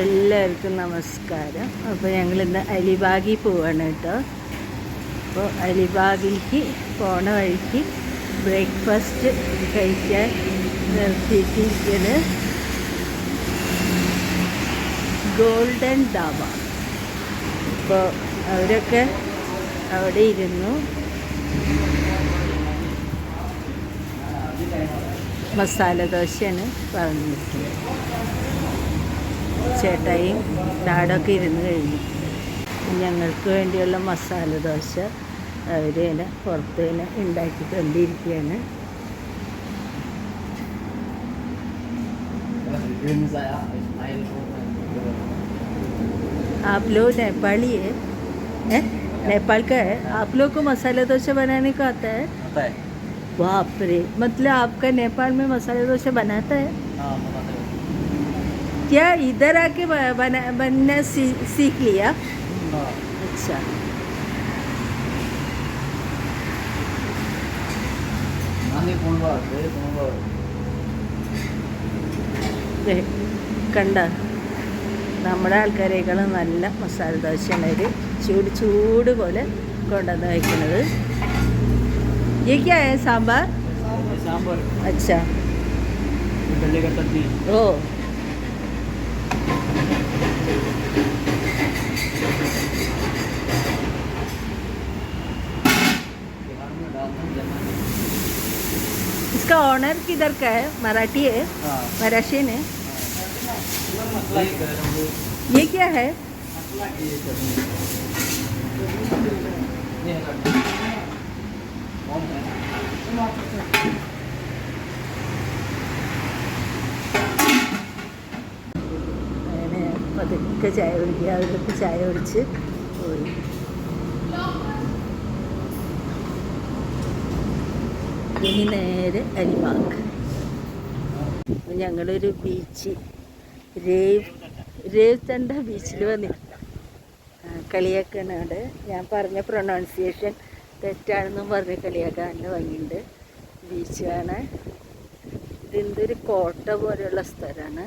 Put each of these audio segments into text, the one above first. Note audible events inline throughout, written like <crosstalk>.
എല്ലാവർക്കും നമസ്കാരം. അപ്പോൾ ഞങ്ങൾ ഇന്ന് അലിബാഗിൽ പോവാണ് കേട്ടോ. അപ്പോൾ അലിബാഗിലേക്ക് പോണ വഴിക്ക് ബ്രേക്ക്ഫാസ്റ്റ് കഴിക്കാൻ നിർത്തിയിട്ടിരിക്കുന്നത് ഗോൾഡൻ ഡാബ അപ്പോൾ അവരൊക്കെ അവിടെ ഇരുന്നു. മസാല ദോശയാണ് പറഞ്ഞിരിക്കുന്നത്. ചേട്ടായും ഡാഡൊക്കെ ഇരുന്ന് കഴിഞ്ഞു ഞങ്ങൾക്ക് വേണ്ടിയുള്ള മസാല ദോശ അവർ തന്നെ പുറത്ത് തന്നെ ഉണ്ടാക്കിക്കൊണ്ടിരിക്കുകയാണ് आप लोग नेपाली है हैं? नेपाल का है आप लोग को मसाला डोसा बनाने का आता है आता है बाप रे मतलब आपका नेपाल में मसाला डोसा बनाता है हाँ बताते हैं क्या इधर आके ब- बना बनना सी, सीख लिया हाँ अच्छा നാല് കൊണ്ടുപോകാം കൊണ്ടുപോകാം ദേ, കണ്ട നമ്മുടെ ആൾക്കാരേക്കാളും നല്ല മസാല ദോശയാണ് അവർ ചൂട് ചൂട് പോലെ കൊണ്ടുവന്ന് വയ്ക്കുന്നത് ये क्या है सांभर സാമ്പാർ अच्छा गले इसका ऑनर किधर का है? मराठी है। मराशियन ने। ये क्या है? Thank you. അതൊക്കെ ചായ കുടിക്കുക. അതിലൊക്കെ ചായ കുടിച്ച് പോയി. ഇനി നേരെ അരിമാക്ക് ഞങ്ങളൊരു ബീച്ച്. രേവ് രേവ് തണ്ട ബീച്ചിൽ വന്നിരുന്നു കളിയാക്കണുണ്ട് ഞാൻ പറഞ്ഞ പ്രൊണൗൺസിയേഷൻ തെറ്റാണെന്നും പറഞ്ഞ് കളിയാക്കാണ്ട് വന്നിട്ടുണ്ട് ബീച്ച് കാണാൻ. ഇതെന്തൊരു കോട്ട പോലെയുള്ള സ്ഥലമാണ്.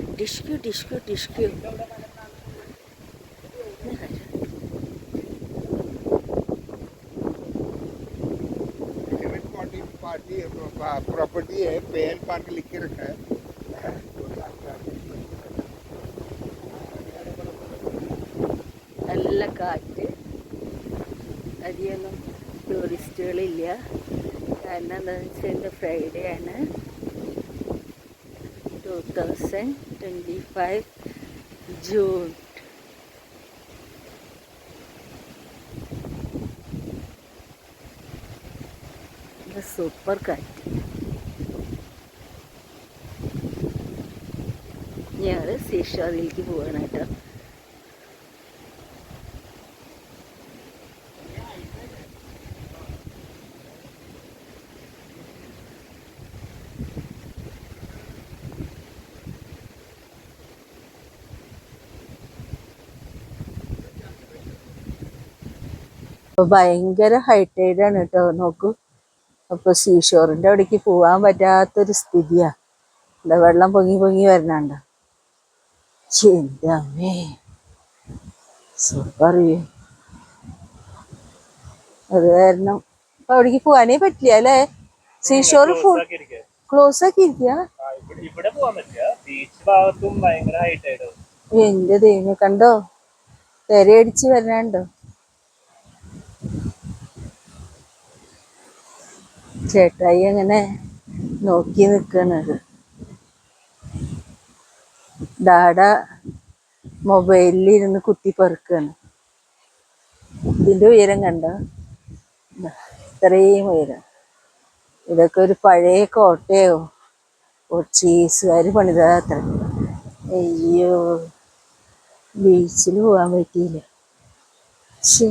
Dishku Dishku Dishku party party property है पेन पार्क लिख के रखा है നല്ല കാറ്റ് അധികമൊന്നും ടൂറിസ്റ്റുകളില്ല കാരണം എന്താണെന്ന് വെച്ചാൽ ഇന്ന് ഫ്രൈഡേ ആണ് Two thousand twenty five June super കാറ്റ് ഞങ്ങൾ സീഷോറിലേക്ക് പോവാണ് കേട്ടോ അപ്പൊ ഭയങ്കര ഹൈടൈഡാണ് കേട്ടോ നോക്കൂ. അപ്പൊ സീഷോറിന്റെ അവിടേക്ക് പോവാൻ പറ്റാത്തൊരു സ്ഥിതിയാ. എന്താ വെള്ളം പൊങ്ങി പൊങ്ങി വരണണ്ട? ചിന്തമ്മേ സൂപ്പർ വ്യൂ അത് കാരണം അപ്പൊ അവിടേക്ക് പോവാനേ പറ്റില്ല അല്ലേ? സീഷോർ ഫുൾ ക്ലോസ് ആക്കി ഇരിക്കുക പോകാൻ എന്റെ ദൈവം കണ്ടോ? തെരയടിച്ച് വരണുണ്ടോ? ചേട്ടായി അങ്ങനെ നോക്കി നിൽക്കണത് ഡാഡ മൊബൈലിൽ ഇരുന്ന് കുത്തി പെറുക്കാണ്. ഇതിന്റെ ഉയരം കണ്ട? ഇത്രയും ഉയരം. ഇതൊക്കെ ഒരു പഴയ കോട്ടയോ പോർച്ചുഗീസുകാർ പണിതാത്ര അയ്യോ ബീച്ചിൽ പോകാൻ പറ്റിയില്ല. ശ്ശേ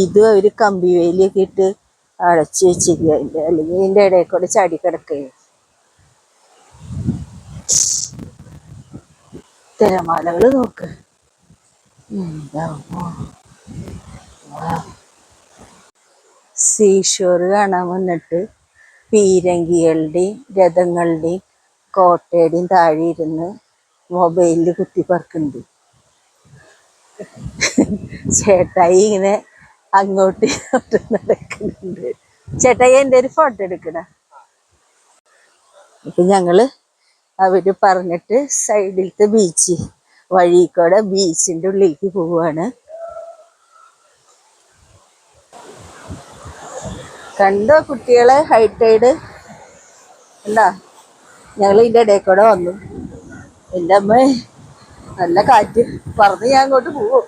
ഇതും അവർ കമ്പി വേലിയൊക്കെ ഇട്ട് അടച്ചു വെച്ചിരിക്കുക. അല്ലെങ്കിൽ ഇതിന്റെ ഇടയിൽ കൂടെ ചാടി കിടക്കുകയും. തിരമാലകൾ നോക്ക്. സീഷോർ കാണാൻ വന്നിട്ട് പീരങ്കികളുടെയും രഥങ്ങളുടെയും കോട്ടയുടെയും താഴെ ഇരുന്ന് മൊബൈലിൽ കുത്തി പറക്കുന്നുണ്ട്. <laughs> ചേട്ടായി ഇങ്ങനെ അങ്ങോട്ട് നടക്കുന്നുണ്ട്. ചേട്ടായി എന്റെ ഒരു ഫോട്ടോ എടുക്കണ അപ്പൊ ഞങ്ങൾ അവർ പറഞ്ഞിട്ട് സൈഡിലത്തെ ബീച്ച് വഴി കൂടെ ബീച്ചിന്റെ ഉള്ളിലേക്ക് പോവാണ്. കണ്ടോ കുട്ടികളെ ഹൈറ്റൈഡ് എന്താ ഞങ്ങൾ ഇതിന്റെ ഇടയിൽ കൂടെ വന്നു. എന്റെ അമ്മ നല്ല കാറ്റ്. പറന്ന് ഞാൻ അങ്ങോട്ട് പോവും.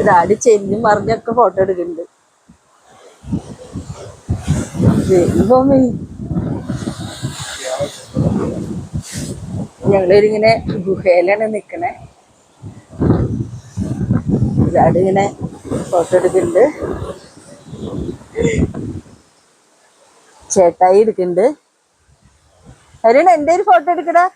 ഡാഡി ചെല്ലും പറഞ്ഞൊക്കെ ഫോട്ടോ എടുക്കുന്നുണ്ട്. ഞങ്ങളിങ്ങനെ ഗുഹയിലാണ് നിൽക്കണേ ഡാഡി ഇങ്ങനെ ഫോട്ടോ എടുക്കുന്നുണ്ട്. ചേട്ടായി എടുക്കുന്നുണ്ട് അരുൺ എന്റെ ഒരു ഫോട്ടോ എടുക്കടാ ഇത്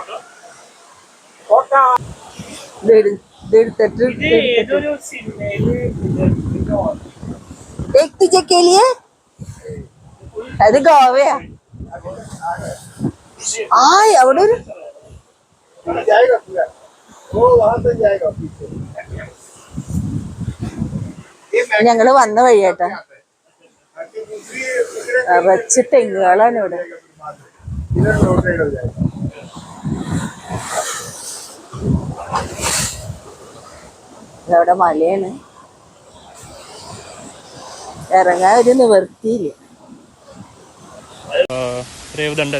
എടു- ഇത് എടുത്തിട്ട് ഇത് ഏതൊരു സിനിമയിൽ एक तुझे के लिए അത് ഗോവയാ ആ അവിടെ ഒരു जाएगा पूरा वो वहां तक जाएगा पीछे ये मैक्सिमम ഞങ്ങള് വന്ന വഴിയേട്ടാ बाकी दूसरी दूसरे നിറച്ച് തെങ്ങുകളാണ് ഇവിടെ ഇതവിടെ മലയാണ്. ഇറങ്ങാൻ ഒരു നിവർത്തിയില്ല രേവദണ്ഡ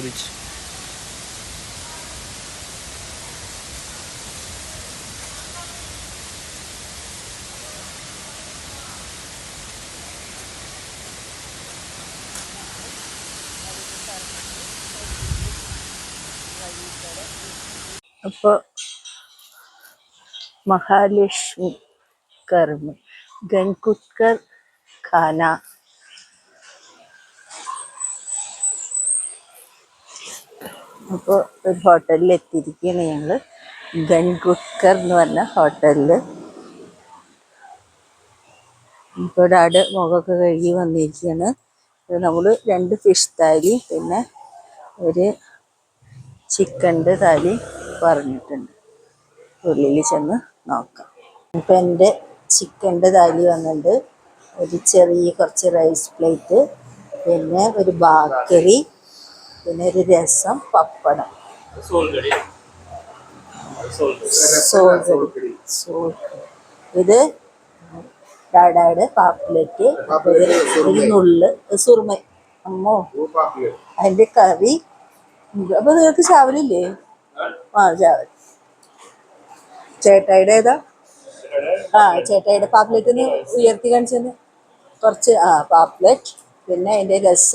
അപ്പോൾ മഹാലക്ഷ്മി കർമ്മ. ഗൻകുത്കർ ഖാന. അപ്പോൾ ഒരു ഹോട്ടലിൽ എത്തിയിരിക്കുകയാണ് ഞങ്ങൾ ഗൻകുത്കർ എന്ന് പറഞ്ഞ ഹോട്ടലിൽ ഇപ്പോൾ ഡാഡ് മുഖമൊക്കെ കഴുകി വന്നിരിക്കുകയാണ്. നമ്മൾ രണ്ട് ഫിഷ് താലി പിന്നെ ഒരു ചിക്കന്റെ താലി പറഞ്ഞിട്ടുണ്ട്. ഉള്ളിൽ ചെന്ന് നോക്കാം. ഇപ്പം എന്റെ ചിക്കന്റെ താലി വന്നിട്ടുണ്ട്. ഒരു ചെറിയ കുറച്ച് റൈസ് പ്ലേറ്റ് പിന്നെ ഒരു ബാക്കറി പിന്നെ ഒരു രസം പപ്പടം. ഇത് ഡാഡായുടെ പാപ്പിലേക്ക് ഒരു നുള്ള് സുറുമ. അമ്മോ. അതിന്റെ കറി. അപ്പോൾ നിങ്ങൾക്ക് ചാവലില്ലേ? ആ ചാവൽ. ചേട്ടായിയുടെ ഏതാ? ആ ചേട്ടായിയുടെ പാപ്ലെറ്റ് ഒന്ന് ഉയർത്തി കാണിച്ചെന്ന്. കുറച്ച് ആ പാപ്ലെറ്റ് പിന്നെ അതിന്റെ രസ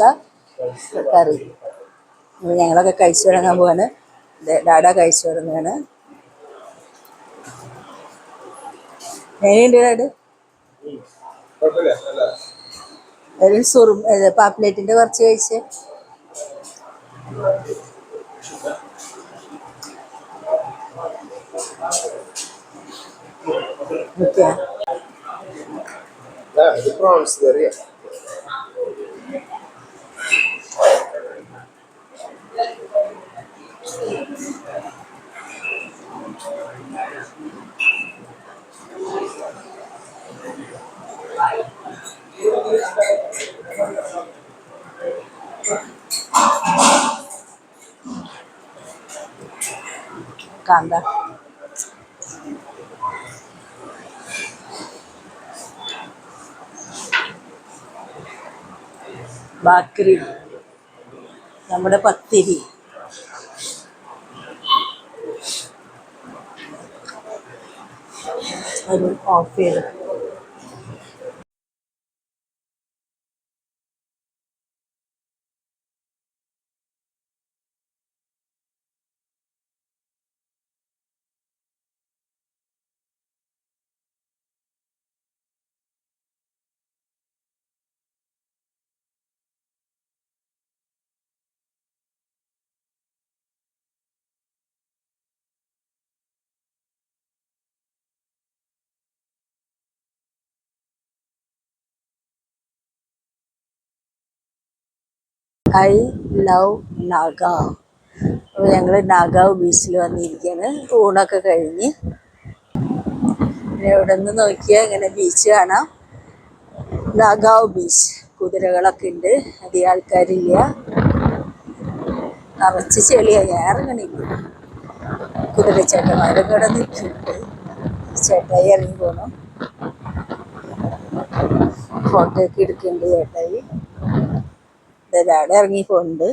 കറി. ഞങ്ങളൊക്കെ കഴിച്ചു തുടങ്ങാൻ പോവാണ്. ഡാഡ കഴിച്ചു തുടങ്ങുകയാണ്. എങ്ങനെയുണ്ട് ഡാഡ്? ഒരു കുറച്ച് കഴിച്ച്. Okay. Yeah, the problem is there, yeah. Canda. Bakery നമ്മുടെ പത്തിരി. ഒരു ഓഫ് ചെയ്തു. ഐ ലവ് നാഗാവ് അപ്പോൾ ഞങ്ങൾ നാഗാവ് ബീച്ചിൽ വന്നിരിക്കുകയാണ് ഊണൊക്കെ കഴിഞ്ഞ്. പിന്നെ ഇവിടെ നിന്ന് നോക്കിയാൽ ഇങ്ങനെ ബീച്ച് കാണാം. നാഗാവ് ബീച്ച് കുതിരകളൊക്കെ ഉണ്ട്. അധികം ആൾക്കാരില്ല. നിറച്ച് ചെളിയാണ് ഞാൻ ഇറങ്ങണില്ല കുതിരച്ചേട്ടന്മാരൊക്കെ ഇവിടെ നിൽക്കുന്നുണ്ട്. ചേട്ടായി ഇറങ്ങി പോകണം ഫോട്ടോ ഒക്കെ എടുക്കുന്നുണ്ട് ചേട്ടായി. ഒരാളെ ഇറങ്ങി പോകുന്നുണ്ട്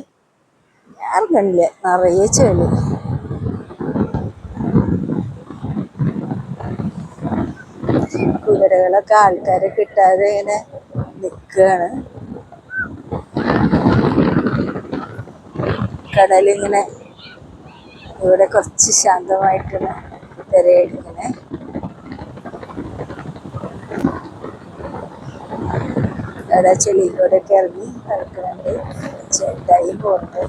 ഞാൻ കണ്ടില്ല നിറയെ ചെളി. കുതിരകളൊക്കെ ആൾക്കാരെ കിട്ടാതെ ഇങ്ങനെ നിൽക്കുകയാണ് കടലിങ്ങനെ ഇവിടെ കുറച്ച് ശാന്തമായിട്ടുള്ള തിരയടിക്കണേ അവിടെ ചെളിയിലൂടെയൊക്കെ ഇറങ്ങി നടക്കുന്നുണ്ട്. ചേട്ടായി പോകുന്നുണ്ട്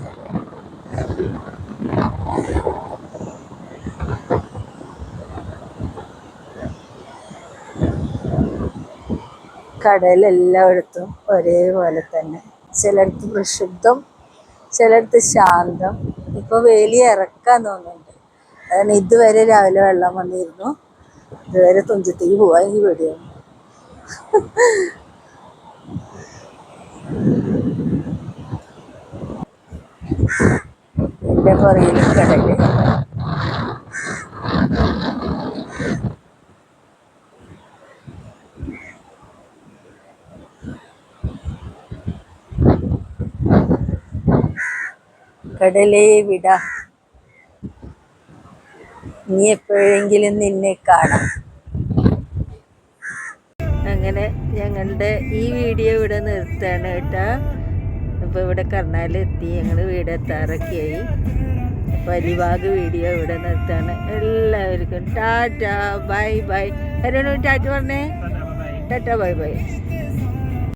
കടൽ എല്ലായിടത്തും ഒരേപോലെ തന്നെ. ചിലയിടത്ത് പ്രക്ഷുബ്ധം ചിലയിടത്ത് ശാന്തം. ഇപ്പോൾ വേലി ഇറക്കാൻ തോന്നുന്നുണ്ട്. അതാണ് ഇതുവരെ രാവിലെ വെള്ളം വന്നിരുന്നു. ഇതുവരെ തുഞ്ചത്തേക്ക് പോകാൻ ഈ പേടിയാണ്. എന്റെ പുറകിൽ കടൽ കടലേ വിട. നീ എപ്പോഴെങ്കിലും നിന്നെ കാണാം. അങ്ങനെ ഞങ്ങളുടെ ഈ വീഡിയോ ഇവിടെ നിർത്തുകയാണ് കേട്ടോ. ഇപ്പോൾ ഇവിടെ കർണാലെത്തി ഞങ്ങൾ വീട് എത്താറൊക്കെയായി. അലിവാഗ് വീഡിയോ ഇവിടെ നിർത്താണ് എല്ലാവർക്കും ടാറ്റ ബൈ ബൈ. ആരോടും ടാറ്റ പറഞ്ഞേ? Tata bye bye.